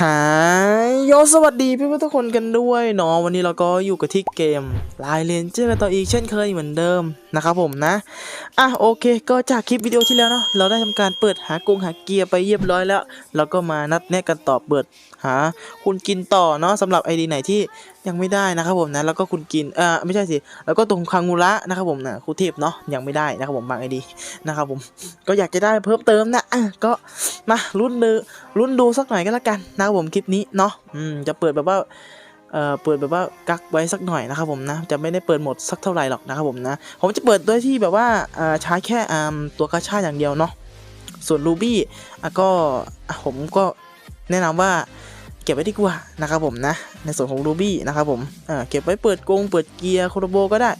หายโยสวัสดีเพื่อนทุกคนกันด้วยเนาะวันนี้เราก็อยู่กับที่เกมลายเลนเจอร์ต่ออีกเช่นเคยเหมือนเดิมนะครับผมนะ อะโอเค ก็จากคลิปวิดีโอที่แล้วเนาะเราได้ทำการเปิดหากงหาเกียร์ไปเรียบร้อยแล้ว เราก็มานัดแนะกันต่อเปิดหาคุณกินต่อเนาะสำหรับไอดีไหนที่ยังไม่ได้นะครับผมนะแล้วก็คุณกินเอ่อไม่ใช่สิแล้วก็ตรงคังมูระนะครับผมนะครูเทพเนาะยังไม่ได้นะครับผมบางไอดีนะครับผมก็อยากจะได้เพิ่มเติมนะก็มาลุ้นดูลุ้นดูสักหน่อยก็แล้วกันนะครับผมคลิปนี้เนาะอืมจะเปิดแบบว่าเอ่อเปิดแบบว่ากักไว้สักหน่อยนะครับผมนะจะไม่ได้เปิดหมดสักเท่าไหร่หรอกนะครับผมนะผมจะเปิดด้วยที่แบบว่าเอ่อใช้แค่อ่าตัวกระชาอย่างเดียวเนาะส่วนรูบี้อะก็ผมก็แนะนำว่า ก็บไว้ดีกว่านะครับผมนะ ในส่วนของรูบี้นะครับผมเก็บไว้เปิดกง เปิดเกียร์โคโรโบก็ได้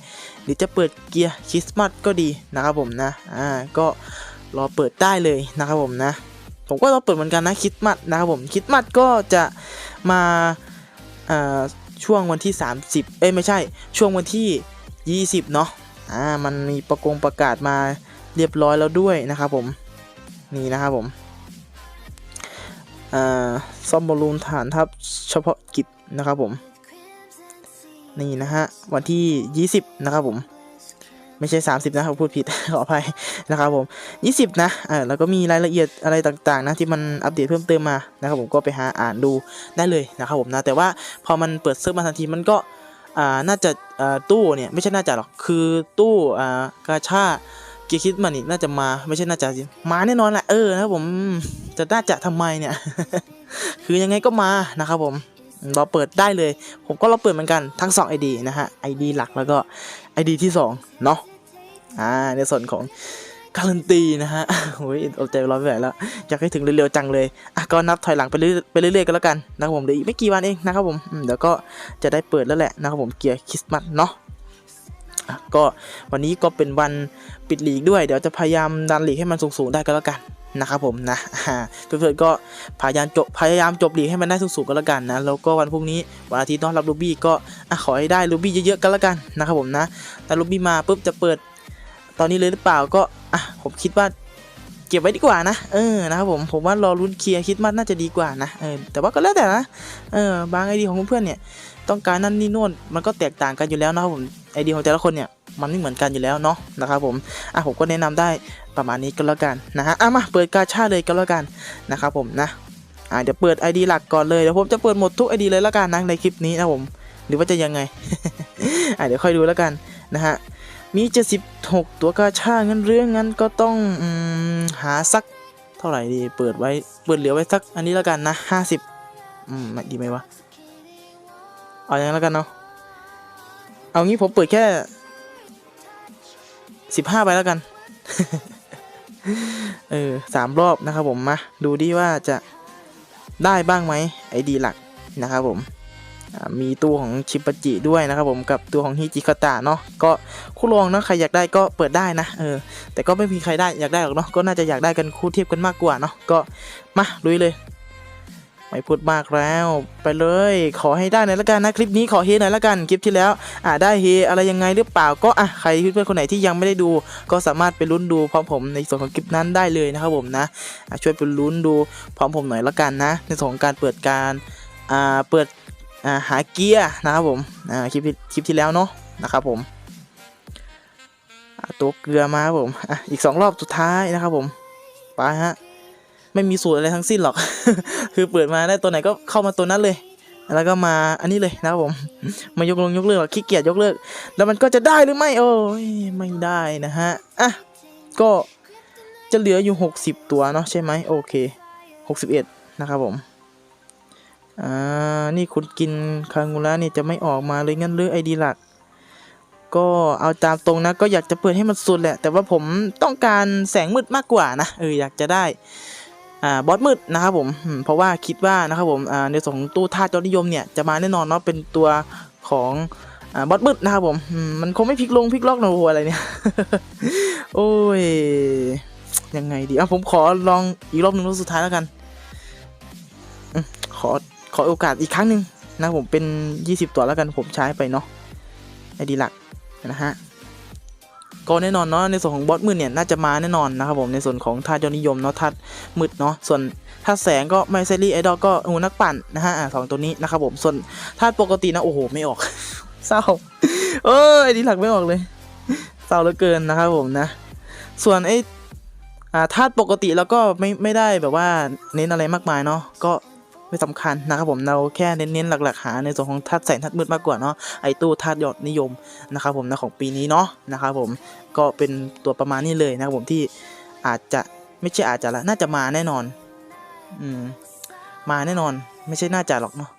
หรือจะเปิดเกียร์คริสต์มาสก็ดีนะครับผมนะอ่าก็รอเปิดได้เลยนะครับผมนะ ผมก็รอเปิดเหมือนกันนะคริสต์มาสนะครับผมคริสต์มาสก็จะมาอ่าช่วงวันที่ 30 เอ้ยไม่ใช่ช่วงวันที่ 20 เนาะอ่ามันมีประกงประกาศมาเรียบร้อยแล้วด้วยนะครับผมนี่นะครับผม ซ่อมบอลลูนฐานทัพเฉพาะกิจนะครับผม นี่นะฮะ วันที่ 20 นะครับผม ไม่ใช่ 30 นะครับพูดผิด ขออภัยนะครับผม 20 นะอ่าแล้วก็มีรายละเอียดอะไรต่างๆนะที่มันอัปเดตเพิ่มเติมมานะครับผมก็ไปหาอ่านดูได้เลยนะครับผมนะแต่ว่าพอมันเปิดเซิร์ฟมาทันทีมันก็อ่าน่าจะอ่าตู้เนี่ยไม่ใช่น่าจะหรอกคือตู้อ่ากาชา เกียร์คิดมันอีกน่าจะมาไม่ใช่น่าจะมาแน่นอนแหละเออนะครับผมจะน่าจะทำไมเนี่ย คือยังไงก็มานะครับผมเราเปิดได้เลย ผมก็เราเปิดเหมือนกันทั้ง 2 ID นะฮะ ID หลักแล้วก็ ID ที่ 2 เนาะอ่าในส่วนของการันตีนะฮะโอ้ยเอาใจร้อนไปไหนแล้ว อยากให้ถึงเร็วๆจังเลยอะก็นับถอยหลังไปเรื่อยๆไปเรื่อยๆกันแล้วกันนะครับผมเดี๋ยวอีกไม่กี่วันเองนะครับผมเดี๋ยวก็จะได้เปิดแล้วแหละนะครับผมเกียร์คริสต์มาสเนาะ ก็วันนี้ก็เป็นวันปิดหลีกด้วย เดี๋ยวจะพยายามดันหลีกให้มันสูงๆได้ก็แล้วกันนะครับผมนะเพื่อนๆก็พยายามจบพยายามจบหลีกให้มันได้สูงๆก็แล้วกันนะแล้วก็วันพรุ่งนี้วันอาทิตย์เนอะรับลูบี้ก็ขอให้ได้ลูบี้เยอะๆกันแล้วกันนะครับผมนะแต่ลูบี้มาปุ๊บจะเปิดตอนนี้เลยหรือเปล่าก็อะผมคิดว่าเก็บไว้ดีกว่านะ เออ นะครับผม ผมว่ารอลุ้นเคลียร์คิดว่าน่าจะดีกว่านะ เออ แต่ว่าก็แล้วแต่นะ เออ บางไอเดียของเพื่อนๆเนี่ย ต้องการนั่นนี่โน่นมันก็แตกต่างกันอยู่แล้วนะครับผมไอเดียของแต่ละคนเนี่ยมันไม่เหมือนกันอยู่แล้วเนาะนะครับผมอะผมก็แนะนำได้ประมาณนี้ก็แล้วกันนะฮะอะมาเปิดกาชาเลยก็แล้วกันนะครับผมนะอะเดี๋ยวเปิด ID หลักก่อนเลยเดี๋ยวผมจะเปิดหมดทุก ID เลยแล้วกันนะในคลิปนี้นะผมหรือว่าจะยังไงอะเดี๋ยวค่อยดูแล้วกันนะฮะมี76 ตัวกาชางั้นเรื่องงั้นก็ต้องอหาสักเท่าไหร่ดีเปิดไว้เปิดเหลือไว้สักอันนี้แล้วกันนะ50อืมดีไหมวะ เอาอย่างนั้นแล้วกันเนาะเอางี้ผมเปิดแค่15ไปแล้วกัน เออสามรอบนะครับผมมาดูดิว่าจะได้บ้างไหมไอดีหลักนะครับผมมีตัวของชิปจิด้วยนะครับผมกับตัวของฮิจิคาตะเนาะก็คู่รองเนาะใครอยากได้ก็เปิดได้นะเออแต่ก็ไม่มีใครได้อยากได้หรอกเนาะก็น่าจะอยากได้กันคู่เทียบกันมากกว่าเนาะก็มาลุยเลย ไม่พูดมากแล้ว ไปเลย ขอให้ได้หน่อยละกันนะคลิปนี้ขอเฮหน่อยละกันคลิปที่แล้วอ่าได้เฮอะไรยังไงหรือเปล่าก็อะใครเพื่อนๆคนไหนที่ยังไม่ได้ดู ก็สามารถไปลุ้นดูพร้อมผมในส่วนของคลิปนั้นได้เลยนะครับผมนะะช่วยไปลุ้นดูพร้อมผมหน่อยละกันนะ ในส่วนของการเปิดการอ่าเปิดอ่าหาเกียร์นะครับผมอ่าคลิปคลิปที่แล้วเนาะนะครับผมตัวเกลือมาครับผมอะอีกสองรอบสุดท้ายนะครับผมไปฮะ ไม่มีสูตรอะไรทั้งสิ้นหรอก คือเปิดมาได้ตัวไหนก็เข้ามาตัวนั้นเลย แล้วก็มาอันนี้เลยนะครับผม มายกลงยกเลิกขี้เกียจยกเลิก แล้วมันก็จะได้หรือไม่ โอ้ยไม่ได้นะฮะ อะ ก็จะเหลืออยู่ 60 ตัวเนาะใช่ไหมโอเค 61 นะครับผม อ่า นี่คุณกินคางูระนี่จะไม่ออกมาเลยงั้นหรือไอดีหลัก ก็เอาตามตรงนะ ก็อยากจะเปิดให้มันสุดแหละ แต่ว่าผมต้องการแสงมืดมากกว่านะ เอออยากจะได้ บอสมืดนะครับผมเพราะว่าคิดว่านะครับผมอ่าในส่วนของตู้ท่าจอนิยมเนี่ยจะมาแน่นอนเนาะเป็นตัวของอบอสมืดนะครับผมมันคงไม่พลิกลงพลิกล็อกหนโอ้โหอะไรเนี่ย โอ้ยยังไงดีอะผมขอลองอีกรอบหนึ่งรอบสุดท้ายแล้วกันขอขอโอกาสอีกครั้งหนึ่งนะผมเป็น 20 ตัวแล้วกันผมใช้ไปเนาะไอดีหลักนะฮะ ก็แน่นอนเนาะในส่วนของบอสมืดเนี่ยน่าจะมาแน่นอนนะครับผมในส่วนของธาตุยอดนิยมเนาะธาตุมืดเนาะส่วนธาตุแสงก็ไมเซรี่ไอดอลก็งูนักปั่นนะฮะอ่าสองตัวนี้นะครับผมส่วนธาตุปกตินะโอ้โหไม่ออกเศร้าเออไอ้นี่หลักไม่ออกเลยเศร้าเหลือเกินนะครับผมนะ ส่วนไอ้อ่าธาตุปกติแล้วก็ไม่ไม่ได้แบบว่าเน้นอะไรมากมายเนาะก็ ไม่สำคัญนะครับผมเราแค่เน้นๆหลักๆหาในส่วนของธาตุแสงธาตุมืดมากกว่าเนาะไอตู้ธาตุยอดนิยมนะครับผมนะของปีนี้เนาะนะครับผมก็เป็นตัวประมาณนี้เลยนะครับผมที่อาจจะไม่ใช่อาจจะละน่าจะมาแน่นอน อืมมาแน่นอน ไม่ใช่น่าจะหรอกเนาะ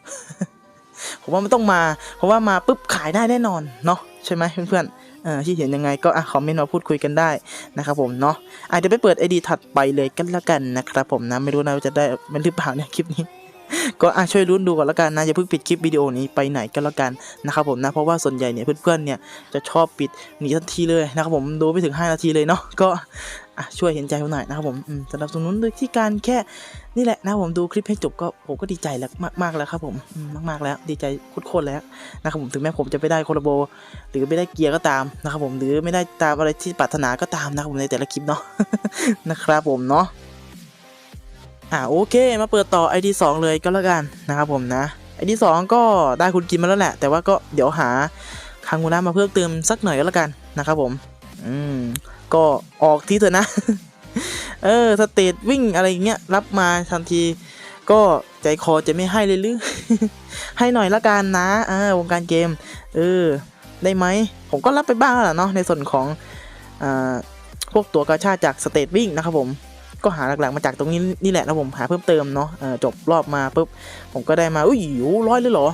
ผมว่ามันต้องมา เพราะว่ามาปุ๊บขายได้แน่นอนเนาะใช่ไหมเพื่อนๆเออที่เห็นยังไงก็อะคอมเมนต์มาพูดคุยกันได้นะครับผมเนาะอาจจะไปเปิดไอดีถัดไปเลยกันละกันนะครับผมนะไม่รู้นะว่าจะได้เป็นหรือเปล่าเนี่ยคลิปนี้ ก็อะช่วยรุ้นดูก่อนละกันนะอย่าเพิ่งปิดคลิปวิดีโอนี้ไปไหนกันละกันนะครับผมนะเพราะว่าส่วนใหญ่เนี่ยเพื่อนๆเนี่ยจะชอบปิดหนีทันทีเลยนะครับผมดูไม่ถึง 5 นาทีเลยเนาะก็อะช่วยเห็นใจผมหน่อยนะครับผมสำหรับสนุนโดยที่การแค่นี่แหละนะผมดูคลิปให้จบก็ผมก็ดีใจแล้วมากๆแล้วครับผมมากๆแล้วดีใจโคตรๆแล้วนะครับผมถึงแม้ผมจะไม่ได้โคลโบ หรือไม่ได้เกียร์ก็ตามนะครับผมหรือไม่ได้ตามอะไรที่ปรารถนาก็ตามนะครับผมในแต่ละคลิปเนาะนะครับผมเนาะ อ่าโอเค มาเปิดต่อ ID 2 เลยก็แล้วกันนะครับผมนะ ID 2 ก็ได้คุณกินมาแล้วแหละ แต่ว่าก็เดี๋ยวหาคางมูระมาเพิ่มเติมสักหน่อยก็แล้วกันนะครับผม อืม ก็ออกทีเถอะนะ เออ สเตทวิ่งอะไรเงี้ยรับมาทันที ก็ใจคอจะไม่ให้เลยหรือ ให้หน่อยละกันนะอ่าวงการเกม เออ ได้ไหม ผมก็รับไปบ้างแล้วล่ะเนาะในส่วนของอาพวกตัวกาชาจากสเตทวิ่งนะครับผม ก็หาหลักๆมาจากตรงนี้นี่แหละนะผมหาเพิ่มเติมเนาะจบรอบมาปุ๊บผมก็ได้มาอุ้ยโอ้ร้อยเลยเหรอ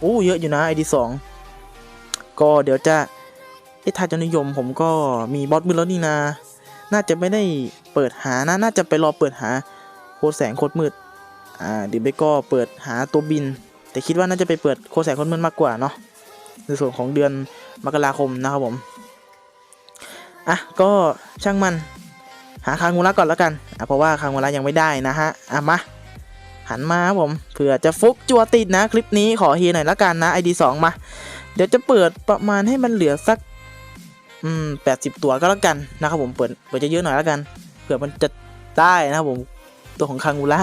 โอ้เยอะอยู่นะไอดีสองก็เดี๋ยวจะไอ้ทาจนิยมผมก็มีบอสมือแล้วนี่นา น่าจะไม่ได้เปิดหานะ น่าจะไปรอเปิดหาโคดแสงโคดมืด อ่าเดี๋ยวไปก็เปิดหาตัวบิน แต่คิดว่าน่าจะไปเปิดโคดแสงโคดมืดมากกว่าเนาะ ในส่วนของเดือนมกราคมนะครับผม อะ ก็ช่างมัน หาคางมูระก่อนแล้วกันอะเพราะว่าคางมูระยังไม่ได้นะฮะอะมาหันมาครับผมเผื่อจะฟุกจัวติดนะคลิปนี้ขอเฮียหน่อยละกันนะ ID 2มา เดี๋ยวจะเปิดประมาณให้มันเหลือสักอืมแปดสิบตัวก็แล้วกันนะครับผมเปิดเปิดจะเยอะหน่อยแล้วกันเผื่อมันจะได้นะครับผมตัวของคางมูระ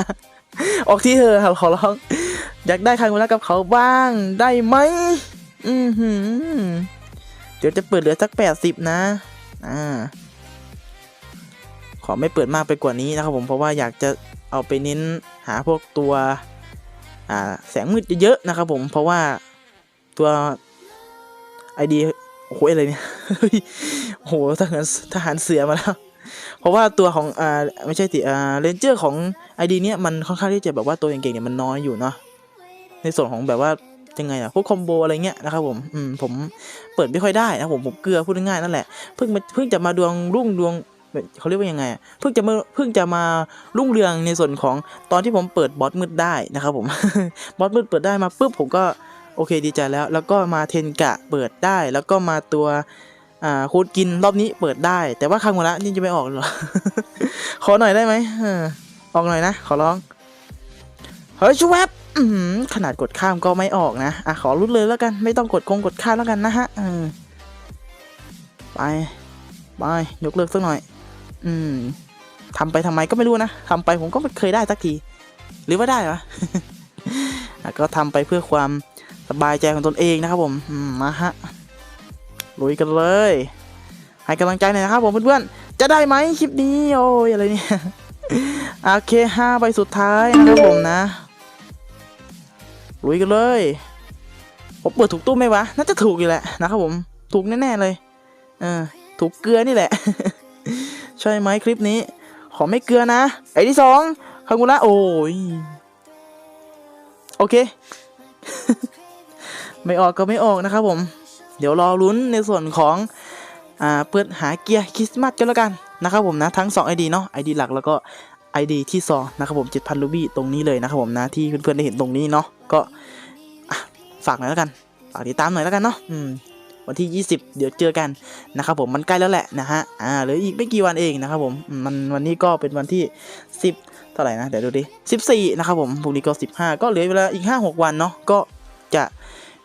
ออกที่เธอครับขอร้อง อยากได้คางมูระกับเขาบ้างได้ไหมอือหือเดี๋ยวจะเปิดเหลือสักแปดสิบนะอ่า ขอไม่เปิดมากไปกว่านี้นะครับผมเพราะว่าอยากจะเอาไปเน้นหาพวกตัวแสงมืดเยอะๆนะครับผมเพราะว่าตัวไอดีโอ้โหอะไรเนี่ยโอ้โหทหารทหารเสือมาแล้ว เพราะว่าตัวของอ่าไม่ใช่สิอ่าเรนเจอร์ของไอดีเนี้ยมันค่อนข้างที่จะแบบว่าตัวเก่งๆเนี่ยมันน้อยอยู่เนาะในส่วนของแบบว่ายังไงอะพวกคอมโบอะไรเงี้ยนะครับผมอืมผมเปิดไม่ค่อยได้นะผมผมเกลือพูดง่ายนั่นแหละเพิ่งมาเพิ่งจะมาดวงรุ่งดวง เขาเรียกว่ายังไงอะเพิ่งจะมาเพิ่งจะมารุ่งเรืองในส่วนของตอนที่ผมเปิดบอสมืดได้นะครับผมบอสมืดเปิดได้มาปุ๊บผมก็โอเคดีใจแล้ว แล้วก็มาเทนกะเปิดได้ แล้วก็มาตัวอ่าคูดกินรอบนี้เปิดได้ แต่ว่าครั้งหมดละนี่จะไม่ออกหรอขอหน่อยได้ไหมเออออกหน่อยนะ ขอร้องเฮ้ยชูแวบขนาดกดข้ามก็ไม่ออกนะอะขอรุดเลยแล้วกัน ไม่ต้องกดคงกดข้ามแล้วกันนะฮะไปไปยกเลิกสักหน่อย อืมทำไปทำไมก็ไม่รู้นะทำไปผมก็ไม่เคยได้สักที หรือว่าได้วะอะก็ทำไปเพื่อความสบายใจของตนเองนะครับผมมมาฮะลุยกันเลย ให้กำลังใจหน่อยนะครับผมเพื่อนๆจะได้ไหมคลิปนี้โอ้ยอะไรเนี่ยโอเคห้าใบสุดท้ายนะครับผมนะลุยกันเลยผมเปิดถูกตู้ไหมวะน่าจะถูกอยู่แหละนะครับผม ถูกแน่ๆเลย เออถูกเกลือนี่แหละใช่ไหมคลิปนี้ ขอไม่เกลือนะ ไอที่สองคางูระโอ้ย โอเค ไม่ออกก็ไม่ออกนะครับผม เดี๋ยวรอลุ้นในส่วนของอ่าเปิดหาเกียร์คริสต์มาสกันแล้วกันนะครับผมนะ ทั้ง 2 ID เนาะ ID หลักแล้วก็ ID ที่สองนะครับผม7,000รูบี้ตรงนี้เลยนะครับผมนะ ที่เพื่อนๆได้เห็นตรงนี้เนาะก็ฝากหน่อยแล้วกัน ฝากติดตามหน่อยแล้วกันเนาะอืม วันที่ 20 เดี๋ยวเจอกันนะครับผมมันใกล้แล้วแหละนะฮะอ่าเหลืออีกไม่กี่วันเองนะครับผมมันวันนี้ก็เป็นวันที่ 10 เท่าไหร่นะเดี๋ยวดูดิ14นะครับผมพรุ่งนี้ก็ 15 ก็เหลือเวลาอีก 5-6 วันเนาะก็จะ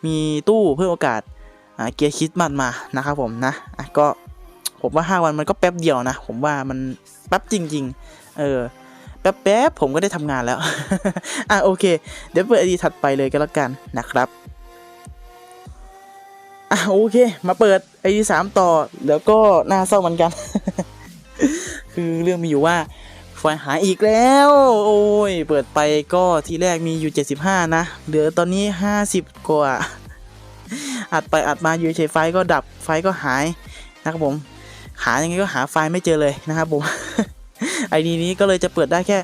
มีตู้เพื่อโอกาสเกียร์คริสต์มาสมานะครับผมนะอะก็ผมว่าห้าวันมันก็แป๊บเดียวนะ ผมว่ามันแป๊บจริง ๆ เออแป๊บแป๊บๆผมก็ได้ทำงานแล้ว อะโอเค เดี๋ยวเปิดไอดีถัดไปเลยก็แล้วกันนะครับ อะโอเค มาเปิดไอดีสามต่อ แล้วก็น่าเศร้าเหมือนกัน คือเรื่องมีอยู่ว่าไฟหายอีกแล้ว โอ้ย เปิดไปก็ทีแรกมีอยู่ 75 นะ เหลือตอนนี้ 50 กว่า อัดไปอัดมาอยู่เฉยไฟก็ดับไฟก็หายนะครับผม หายังไงก็หาไฟไม่เจอเลยนะครับผมไอดีนี้ก็เลยจะเปิดได้แค่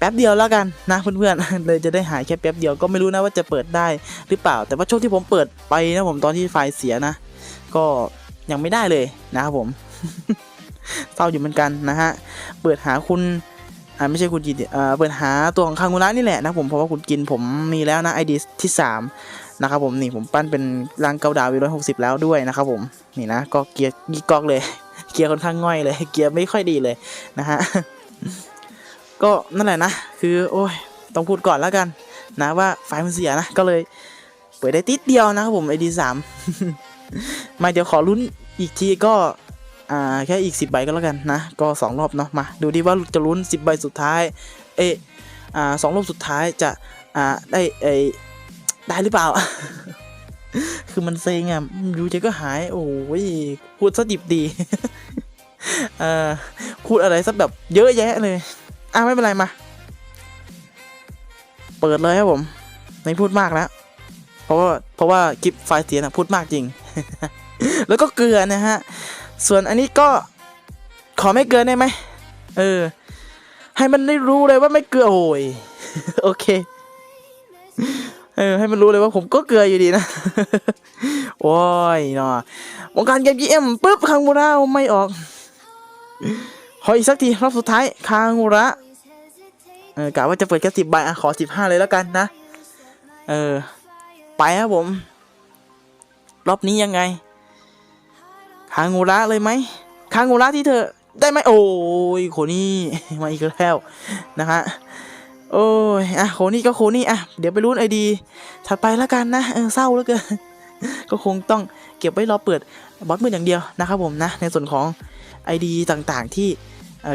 แป๊บเดียวแล้วกันนะเพื่อนๆเลยจะได้หายแค่แป๊บเดียวก็ไม่รู้นะว่าจะเปิดได้หรือเปล่า แต่ว่าช่วงที่ผมเปิดไปนะผมตอนที่ไฟล์เสียนะ ก็ยังไม่ได้เลยนะครับผมเศร้าอยู่เหมือนกันนะฮะเปิดหาคุณอ่าไม่ใช่คุณกินดิอ่าเปิดหาตัวของคางูระนี่แหละนะผมเพราะว่าคุณกินผมมีแล้วนะไอดีที่สามนะครับผมนี่ผมปั้นเป็นรังเกาดาววีร้อยหกสิบแล้วด้วยนะครับผมนี่นะก็เกียร์กีกอกเลย เกียร์ค่อนข้างง่อยเลย เกียร์ไม่ค่อยดีเลยนะฮะ ก็นั่นแหละนะ คือโอ้ยต้องพูดก่อนแล้วกัน นะว่าไฟมันเสียนะ ก็เลยเปิดได้ติดเดียวนะครับผมไอดีสามมาเดี๋ยวขอลุ้นอีกทีก็อ่าแค่อีก 10 ใบก็แล้วกันนะ ก็ 2 รอบเนาะมา ดูดิว่าจะลุ้น 10 ใบสุดท้าย เออ่าสองรอบสุดท้ายจะอ่าได้เอได้หรือเปล่า คือมันเซ็งอะอยู่เจก็หาย โอ้ยพูดซะดิบดีเอ่อพูดอะไรซะแบบเยอะแยะเลย อะไม่เป็นไรมา เปิดเลยครับผม ไม่พูดมากแล้ว เพราะว่าเพราะว่าคลิปไฟล์เสียนะพูดมากจริง แล้วก็เกลือนะฮะ ส่วนอันนี้ก็ขอไม่เกินได้ไหม เออ ให้มันได้รู้เลยว่าไม่เกลือโอ้ยโอเค เออ ให้มันรู้เลยว่าผมก็เกลืออยู่ดีนะ โอ้ยเนาะวงการเกมจีเอ็มปุ๊บคางมูระไม่ออก ขออีกสักทีรอบสุดท้ายคางูระเออกะว่าจะเปิดแค่สิบใบอะขอสิบห้าเลยแล้วกันนะ เออ ไปครับผม รอบนี้ยังไงคางูระเลยไหมคางูระที่เธอได้ไหมโอ้ยโคนี่มาอีกแล้วนะฮะโอ้ยอะโคนี่ก็โคนี่อะเดี๋ยวไปลุ้นไอดี ถัดไปแล้วกันนะเออเศร้าแล้วเกินก็คงต้อง เก็บไว้รอเปิดบอสมืออย่างเดียวนะครับผมนะในส่วนของ ID ต่างๆ ที่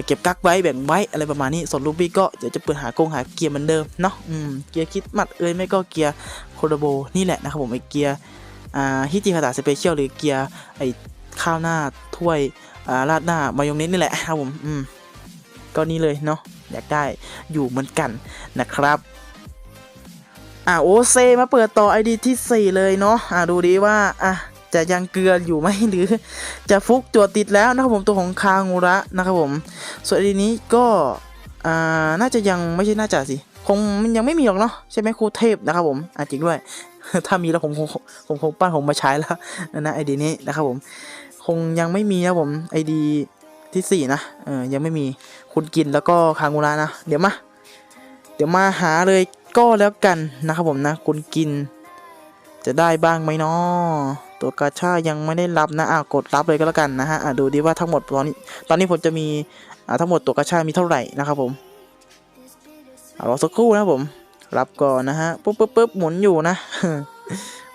เก็บกักไว้แบ่งไว้อะไรประมาณนี้ ส่วนลูบี้ก็เดี๋ยวจะเปิดหากงหาเกียร์เหมือนเดิมเนาะเกียร์คิดมัดเอ้ยไม่ก็เกียร์โคโดโบนี่แหละนะครับผมไอเกียร์ฮิจิคาตาสเปเชียลหรือเกียร์ไอข้าวหน้าถ้วยราดหน้ามายองเนสนี่แหละครับผมอืมก็นี่เลยเนาะอยากได้อยู่เหมือนกันนะครับอ่าโอเซมาเปิดต่อ ID ที่ 4 เลยเนาะอ่าดูดีว่าอะ จะยังเกลืออยู่ไหมหรือจะฟุกตัวติดแล้วนะครับผมตัวของคางูระนะครับผมส่วน ID นี้ก็น่าจะยังไม่ใช่น่าจะสิคงมันยังไม่มีหรอกเนาะใช่ไหมครูเทพนะครับผมอะจริงด้วย ถ้ามีแล้วผมคงผมคงปั้นผมมาใช้แล้วนะไอดีนี้นะครับผมคงยังไม่มีนะผมไอดีที่สี่นะเออยังไม่มีคุณกินแล้วก็คางูระนะเดี๋ยวมาเดี๋ยวมาหาเลยก็แล้วกันนะครับผมนะ คุณกินจะได้บ้างไหมเนาะ ตัวกาชายังไม่ได้รับนะอะกดรับเลยก็แล้วกันนะฮะอะดูดีว่าทั้งหมดตอนนี้ตอนนี้ผมจะมีอ่าทั้งหมดตัวกาชามีเท่าไหร่นะครับผมรอสักครู่นะผมรับก่อนนะฮะปุ๊บปุ๊บปุ๊บหมุนอยู่นะ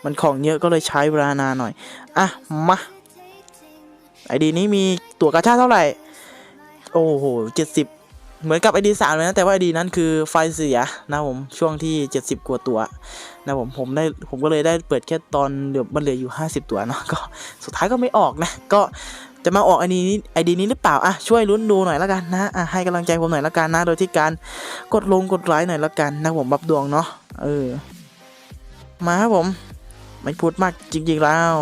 มันของเยอะก็เลยใช้เวลานานหน่อย อะ มาไอดีนี้มีตั๋วกาชาเท่าไหร่ โอ้โหเจ็ดสิบ เหมือนกับไอดีสามเลยนะแต่ว่าไอดีนั้นคือไฟเสียนะผมช่วงที่เจ็ดสิบกว่าตัวนะผมผมได้ผมก็เลยได้เปิดแค่ตอนเหลือมันเหลืออยู่ห้าสิบตัวเนาะก็สุดท้ายก็ไม่ออกนะ ก็จะมาออกไอดีนี้ไอดีนี้หรือเปล่าอะช่วยลุ้นดูหน่อยละกันนะอะให้กำลังใจผมหน่อยละกันนะโดยที่การกดลงกดไลค์หน่อยละกันนะผมบับดวงเนาะเออมาครับผมไม่พูดมากจริงๆแล้ว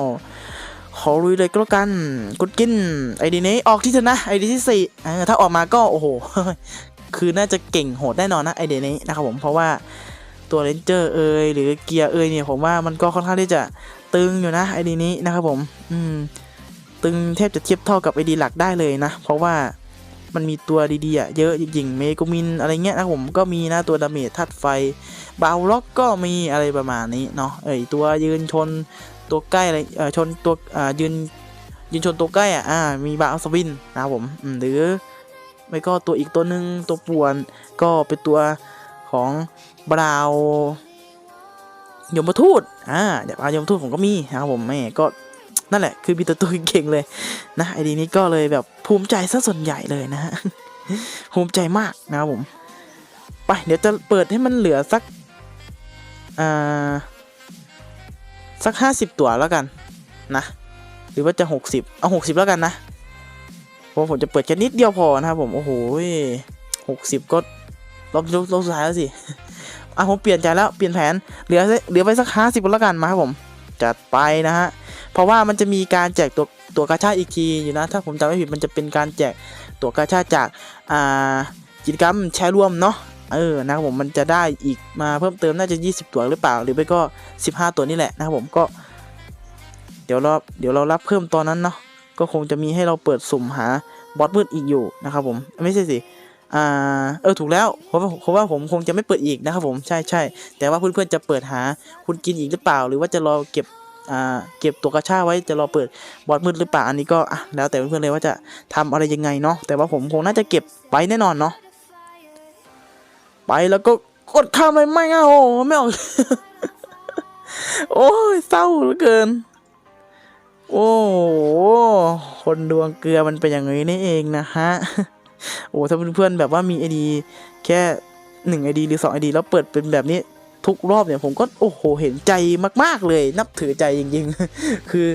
ขอรุยเลยก็แล้วกันกดกินไอดีนี้ออกที่เธอนะไอดีที่สี่ถ้าออกมาก็โอ้โหคือน่าจะเก่งโหดแน่นอนนะไอเดียนี้นะครับผมเพราะว่าตัวเลนเจอร์เอยหรือเกียร์เอยเนี่ยผมว่ามันก็ค่อนข้างที่จะตึงอยู่นะไอดีนี้นะครับผมอืมตึงแทบจะเทียบเท่ากับไอดีหลักได้เลยนะ เพราะว่ามันมีตัวดีๆอะเยอะจริงๆเมโกมินอะไรเงี้ยนะผมก็มีนะตัวดาเมจธาตุไฟบาวล็อกก็มีอะไรประมาณนี้เนาะเอ้ยตัวยืนชน ตัวใกล้อะไรเออชนตัวยืนยืนชนตัวใกล้อะอ่ามีบาวสวินนะครับผมหรือไม่ก็ตัวอีกตัวหนึ่งตัวป่วนก็เป็นตัวของบราวยมทูตอ่าเดี๋ยวบรายมทูตผมก็มีนะครับผมแม่ก็นั่นแหละ คือมีแต่ตัวเก่งเลยนะไอดีนี้ก็เลยแบบภูมิใจซะส่วนใหญ่เลยนะฮะภูมิใจมากนะครับผม ไป เดี๋ยวจะเปิดให้มันเหลือสักอ่า สักห้าสิบตัวแล้วกันนะ หรือว่าจะหกสิบเอาหกสิบแล้วกันนะ เพราะผมจะเปิดแค่นิดเดียวพอนะครับผม โอ้โหหกสิบก็รอบรอบรอบสุดท้ายแล้วสิ อะผมเปลี่ยนใจแล้วเปลี่ยนแผน เหลือเหลือไปสักห้าสิบแล้วกันมาครับผม จัดไปนะฮะ เพราะว่ามันจะมีการแจกตัวตัวกาชาอีกทีอยู่นะ ถ้าผมจำไม่ผิดมันจะเป็นการแจกตัวกาชาจากอ่ากิจกรรมแชร์ร่วมเนาะ เออนะครับผมมันจะได้อีกมาเพิ่มเติมน่าจะ 20 ตัวหรือเปล่า หรือไม่ก็ 15 ตัวนี่แหละนะครับผมก็ เดี๋ยวเราเดี๋ยวเรารับเพิ่มตอนนั้นเนาะก็คงจะมีให้เราเปิดสุ่มหาบอสมืดอีกอยู่นะครับผมไม่ใช่สิอ่าเออถูกแล้วเพราะว่าเพราะว่าผมคงจะไม่เปิดอีกนะครับผมใช่ใช่แต่ว่าเพื่อนๆจะเปิดหาคุณกินอีกหรือเปล่า หรือว่าจะรอเก็บอ่าเก็บตัวกระชาไว้จะรอเปิดบอสมืดหรือเปล่าอันนี้ก็อะแล้วแต่เพื่อนๆเลยว่าจะทำอะไรยังไงเนาะแต่ว่าผมคงน่าจะเก็บไว้แน่นอนเนาะ ไปแล้วก็กดข้ามเลยไม่เอาไม่ออก โอ้ยเศร้าเหลือเกิน โอ้โหคนดวงเกลือมันเป็นอย่างนี้นี่เองนะฮะ โอ้ถ้าเพื่อนๆแบบว่ามีไอดีแค่หนึ่งไอดีหรือสองไอดีแล้วเปิดเป็นแบบนี้ทุกรอบเนี่ยผมก็โอ้โหเห็นใจมาก ๆเลย นับถือใจจริงๆ คือ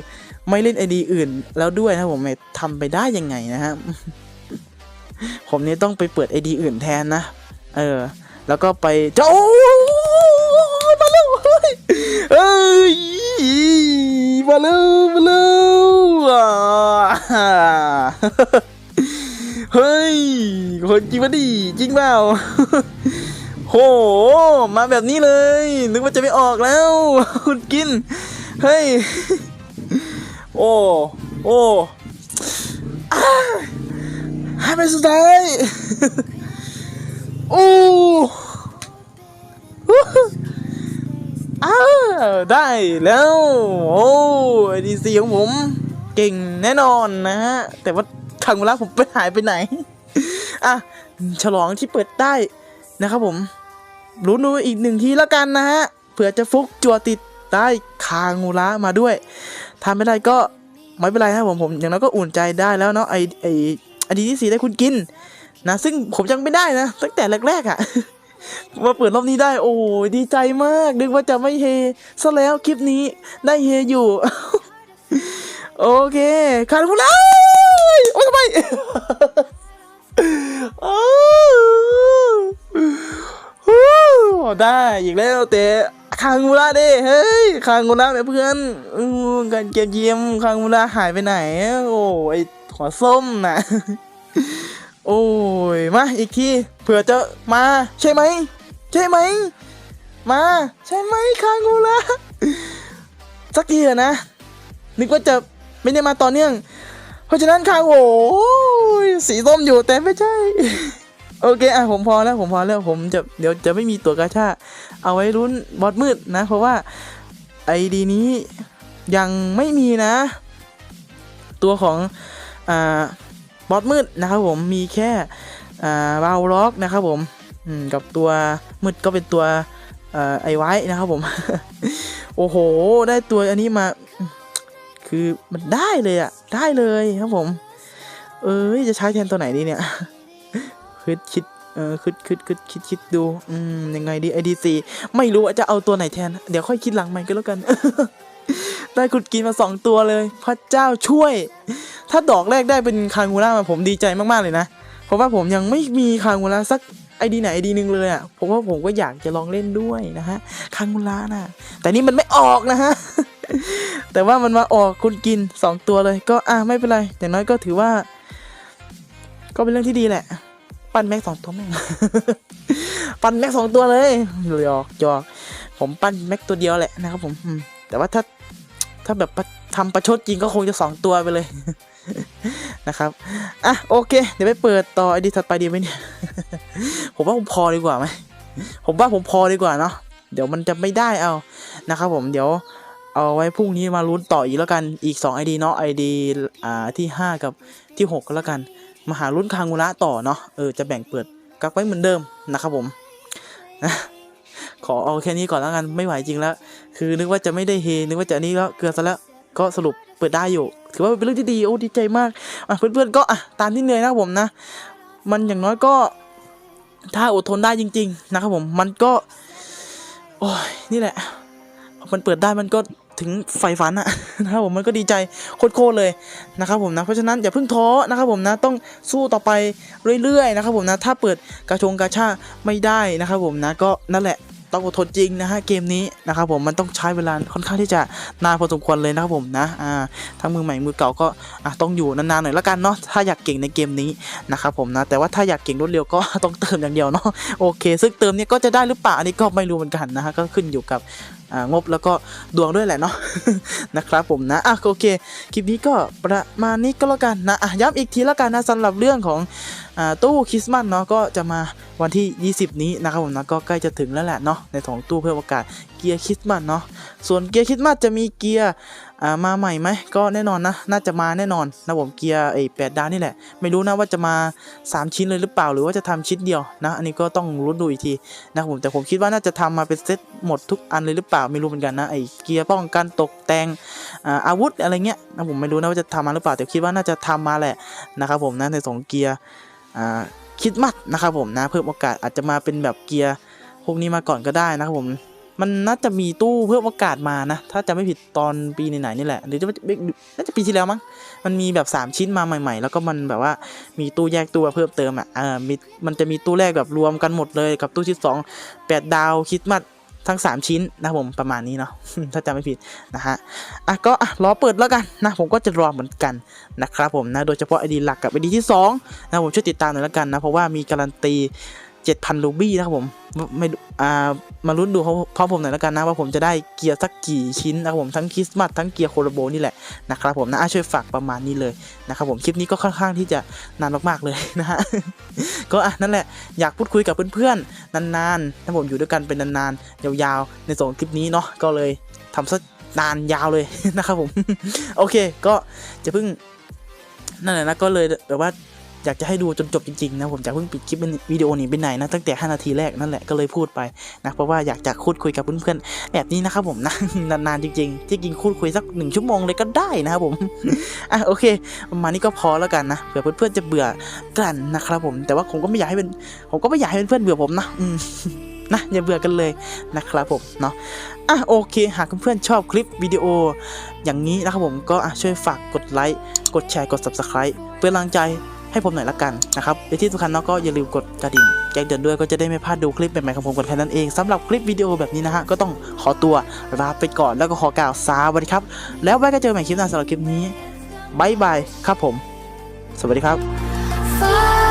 ไม่เล่นไอดีอื่นแล้วด้วยนะผมไม่ทำไปได้ยังไงนะฮะผมนี่ต้องไปเปิดไอดีอื่นแทนนะ เออ แล้วก็ไปเจ้ามาแล้วเฮ้ยมาแล้วมาแล้วอ่าเฮ้ย คนจริงปะดิจริงเปล่า โห มาแบบนี้เลย นึกว่าจะไม่ออกแล้วคุณกิน เฮ้ย โอ้ โอ้อ้าให้ไปสุดท้าย โอ้อาได้แล้ว โอ้ดีซีของผม เก่งแน่นอนนะฮะ แต่ว่าขังเวลาผมไปหายไปไหน อะ ฉลองที่เปิดได้นะครับผมรู้นูอีกหนึ่งทีแล้วกันนะฮะ เผื่อจะฟุกจัวติดได้คางูระมาด้วยทำไม่ได้ก็ไม่เป็นไรนะครับผมผม อย่างน้อยก็อุ่นใจได้แล้วเนาะไอไอไอ ดีที่สี่ได้คุณกิน นะ ซึ่งผมยังไม่ได้นะ ตั้งแต่แรกๆอะ่ะมาเปิดรอบนี้ได้ โอ้ดีใจมาก นึกว่าจะไม่เฮซะแล้วคลิปนี้ได้เฮอยู่ โอเคขาดพูดแล้วโอ้ยทำไมอ้าวได้อีกแล้วแต่คางมูระด้เฮ้ยคางมูระเพื่อนอการเก็บเยี่ยมคางมูระหายไปไหน โอ้ย หัวส้มนะ โอ้ย มาอีกที เผื่อจะมา ใช่ไหม ใช่ไหม มา ใช่ไหมคางมูระสักทีเถอะนะ นึกว่าจะไม่ได้มาต่อเนื่อง เพราะฉะนั้นคางโอ้ยสีส้มอยู่แต่ไม่ใช่ โอเคอะผมพอแล้วผมพอแล้วผมจะเดี๋ยวจะไม่มีตัวกาชาเอาไว้รุ้นบอสมืดนะ เพราะว่าไอดีนี้ยังไม่มีนะ ตัวของ บอสมืดนะครับผมมีแค่อ่าบาวล็อกนะครับผมกับตัวมืดก็เป็นตัวอไอไว้นะครับผม โอ้โห ได้ตัวอันนี้มา คือมันได้เลยอะได้เลยครับผม เอ้ยจะใช้แทนตัวไหนดีเนี่ยคิดคิดเออคิดคิดคิดคิดคิดดูอืมยังไงดีไอดีซีไม่รู้ว่าจะเอาตัวไหนแทน เดี๋ยวค่อยคิดหลังใหม่ก็แล้วกัน ได้กุดกินมาสองตัวเลย พระเจ้าช่วย ถ้าดอกแรกได้เป็นคางูล่ามาผมดีใจมากๆเลยนะ เพราะว่าผมยังไม่มีคางูล่าสักไอดีไหนไอดีหนึ่งเลยอะ่ะผมว่าผมก็อยากจะลองเล่นด้วยนะฮะคางูล่าน่ะแต่นี่มันไม่ออกนะฮะแต่ว่ามันมาออกคุณกินสองตัวเลย ก็อะไม่เป็นไรอย่างน้อยก็ถือว่า ก็เป็นเรื่องที่ดีแหละ ปั้นแม็กสองตัวแม่งปั้นแม็กสองตัวเลยหยอกหยอกผมปั้นแม็กตัวเดียวแหละนะครับผม แต่ว่าถ้าถ้าแบบประทำประชดจริงก็คงจะสองตัวไปเลยนะครับ อะโอเค เดี๋ยวไปเปิดต่อไอดีถัดไปดีไหมเนี่ย ผมว่าผมพอดีกว่าไหม ผมว่าผมพอดีกว่าเนาะ เดี๋ยวมันจะไม่ได้เอา นะครับผม เดี๋ยวเอาไว้พรุ่งนี้มาลุ้นต่ออีกแล้วกัน อีก2 ID เนาะ ID อ่าที่ 5 กับที่ 6 ก็แล้วกัน มาหาลุ้นคางูระต่อเนาะ เออจะแบ่งเปิดกักไว้เหมือนเดิมนะครับผมนะ ขอเอาแค่นี้ก่อนแล้วกันไม่ไหวจริงแล้วคือนึกว่าจะไม่ได้เฮนึกว่าจะนี้แล้วเกลือซะแล้วก็สรุปเปิดได้อยู่ ถือว่าเป็นเรื่องที่ดีโอ้ดีใจมากอะเพื่อนๆก็อะตามที่เหนื่อยนะครับผมนะ มันอย่างน้อยก็ ถ้าอดทนได้จริง ๆ นะครับผมมันก็ โอ้ยนี่แหละ มันเปิดได้มันก็ถึงไฟฝันอะนะครับผมมันก็ดีใจโคตรเลยนะครับผมนะเพราะฉะนั้นอย่าเพิ่งท้อนะครับผมนะต้องสู้ต่อไปเรื่อยๆนะครับผมนะถ้าเปิดกระชงกระชาไม่ได้นะครับผมนะก็นั่นแหละ ต้องอดทนจริงนะฮะเกมนี้นะครับผมมันต้องใช้เวลาค่อนข้างที่จะนานพอสมควรเลยนะครับผมนะอ่าทั้งมือใหม่มือเก่าก็อะต้องอยู่นานๆหน่อยละกันเนาะถ้าอยากเก่งในเกมนี้นะครับผมนะแต่ว่าถ้าอยากเก่งรวดเร็วก็ต้องเติมอย่างเดียวเนาะโอเค ซึ่งเติมเนี่ยก็จะได้หรือเปล่าอันนี้ก็ไม่รู้เหมือนกันนะฮะก็ขึ้นอยู่กับงบแล้วก็ดวงด้วยแหละเนาะนะครับผมนะอะโอเคคลิปนี้ก็ประมาณนี้ก็แล้วกันนะอะย้ำอีกทีแล้วกันนะสำหรับเรื่องของ ตู้คริสต์มาสเนาะก็จะมาวันที่ 20 นี้นะครับผมนะก็ใกล้จะถึงแล้วแหละเนาะในของตู้เพื่อโอกาสเกียร์คริสต์มาสเนาะส่วนเกียร์คริสต์มาสจะมีเกียร์มาใหม่ไหมก็แน่นอนนะน่าจะมาแน่นอนนะผมเกียร์ไอ้แปดดาวนี่แหละ ไม่รู้นะว่าจะมา 3 ชิ้นเลยหรือเปล่าหรือว่าจะทำชิ้นเดียวนะอันนี้ก็ต้องรู้นดูอีกทีนะครับผมแต่ผมคิดว่าน่าจะทำมาเป็นเซตหมดทุกอันเลยหรือเปล่าไม่รู้เหมือนกันนะไอ้เกียร์ป้องกันตกแต่งอาอาวุธอะไรเงี้ยนะผมไม่รู้นะว่าจะทำมาหรือเปล่าแต่คิดว่าน่าจะทำมาแหละนะครับผมนะในสองเกียร์ คิดมัดนะครับผมนะเพิ่มโอกาสอาจจะมาเป็นแบบเกียร์พวกนี้มาก่อนก็ได้นะครับผมมันน่าจะมีตู้เพิ่มโอกาสมานะ ถ้าจะไม่ผิดตอนปีไหนๆนี่แหละหรือจะน่าจะปีที่แล้วมั้งมันมีแบบ 3 ชิ้นมาใหม่ ๆ แล้วก็มันแบบว่ามีตู้แยกตัวเพิ่มเติมอะเอ่ามีมันจะมีตู้แรกแบบรวมกันหมดเลยกับตู้ที่สองแปดดาวคิดมัด ทั้ง 3 ชิ้นนะผมประมาณนี้เนาะถ้าจำไม่ผิดนะฮะอะก็อะรอเปิดแล้วกันนะผมก็จะรอเหมือนกันนะครับผมนะโดยเฉพาะไอดีหลักกับไอดีที่2นะผมช่วยติดตามหน่อยแล้วกันนะเพราะว่ามีการันตี 7,000ลูบี้นะครับผมไม่อ่ามาลุ้นดูเขาพร้อมผมหน่อยแล้วกันนะว่าผมจะได้เกียร์สักกี่ชิ้นนะครับผมทั้งคริสต์มาสทั้งเกียร์โคโรโบนี่แหละนะครับผมนะอะช่วยฝากประมาณนี้เลยนะครับผมคลิปนี้ก็ค่อนข้างที่จะนานมากๆเลยนะฮะก็อะนั่นแหละอยากพูดคุยกับเพื่อนๆนานๆถ้าผมอยู่ด้วยกันเป็นนานๆยาวๆในส่วนของคลิปนี้เนาะก็เลยทำซะนานยาวเลยนะครับผมโอเคก็จะเพิ่งนั่นแหละนะก็เลยแบบว่า อยากจะให้ดูจนจบจริงๆนะผมจะเพิ่งปิดคลิปวิดีโอนี้ไปไหนนะตั้งแต่ 5 นาทีแรกนั่นแหละก็เลยพูดไปนะเพราะว่าอยากจะพูดคุยกับเพื่อนๆแบบนี้นะครับผมนะนานๆจริงๆ ที่จริงพูดคุยสักหนึ่งชั่วโมงเลยก็ได้นะครับผมอะโอเคประมาณนี้ก็พอแล้วกันนะเผื่อเพื่อนๆจะเบื่อกันนะครับผม แต่ว่าผมก็ไม่อยากให้เป็นผมก็ไม่อยากให้เพื่อนๆเบื่อผมนะอืมนะอย่าเบื่อกันเลยนะครับผมเนาะอะโอเค หากเพื่อนๆชอบคลิปวิดีโอ อย่างนี้นะครับผมก็อะช่วยฝากกดไลค์กดแชร์กด subscribe เพื่อเป็นกำลังใจ ให้ผมหน่อยละกันนะครับและที่สำคัญเนาะก็อย่าลืมกดกระดิ่งแจ้งเตือนด้วยก็จะได้ไม่พลาดดูคลิปใหม่ๆของผมกันแค่นั้นเองสำหรับคลิปวิดีโอแบบนี้นะฮะก็ต้องขอตัวลาไปก่อนแล้วก็ขอกล่าวสวัสดีครับ แล้วไว้ก็เจอใหม่คลิปหน้าสำหรับคลิปนี้บายบายครับผม สวัสดีครับ